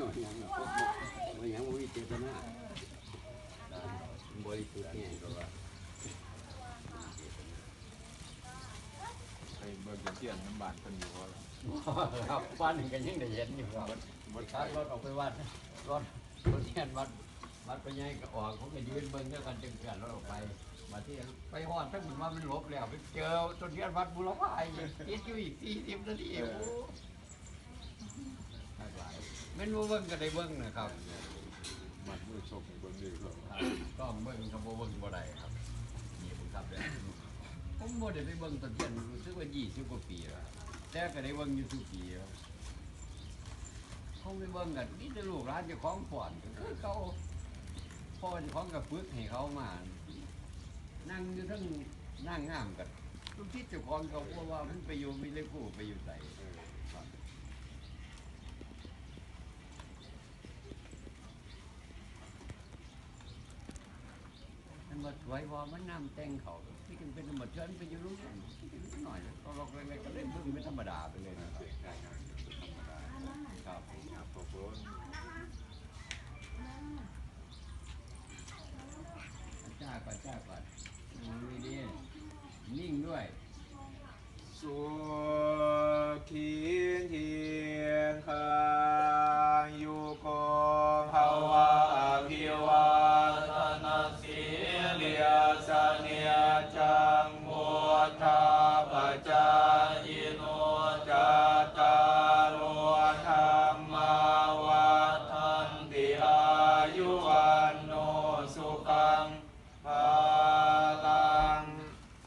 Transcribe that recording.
ยังบ่ยังบ่มีเจตนาบริสุทธิ์เนี่ยก็ว่าไปเบิ่งจะเสียนน้ำบานเพิ่นอยู่ว่าครับบ้านนึงก็ยังได้เห็นอยู่ครับบ่ครัใช่บรถออกไปวัดรถรถเทียนวัดวัดไปยังก็ออกผมก็ยืนเบิ่งด้วยกันจึงเกิดรถออกไป มาที่ไปหอดถ้าเหมือนว่ามันลบแล้วไปเจอต้นเทียนวัดบุรพายติดอยู่อีกสี่สิบนาทีโอ้หลายๆแม่นว่าเบิ่งก็ได้เบิ่งนะครับ มันมือชกให้เบิ่งดีกว่าต้องเบิ่งครับบ่เบิ่งบ่ได้ครับนี่ผมครับเด้อผมบ่ได้ไปเบิ่งต้นเทียนรู้สึกว่า20กว่าปีแล้วแต่ก็ได้เบิ่งอยู่ทุกปีแล้วเขาไปเบิ่งกันนี่จะลูกร้านเจ้าของป่อนคือเขาพ่อเจ้าของก็ฝึกให้เขามา นั่งอยู่ทั้งนั่งงามกันทุกที่เจ้าของเขาเพราะว่ามันไปอยู่มีเลกูไปอยู่ใส่ครับ มันมาสวยว่ามันน้ำแต่งเขาที่กันเป็นธรรมชาติไปอยู่รู้กันหน่อยก็ลอกเล็กๆก็เล่นเพิ่งเป็นธรรมดาไปเลยนะครับเด็กได้งานธรรมดาครับครับพอเพิ่นจ้าก่อนจ้าก่อนนั่งดีๆนิ่งด้วยสุขี um,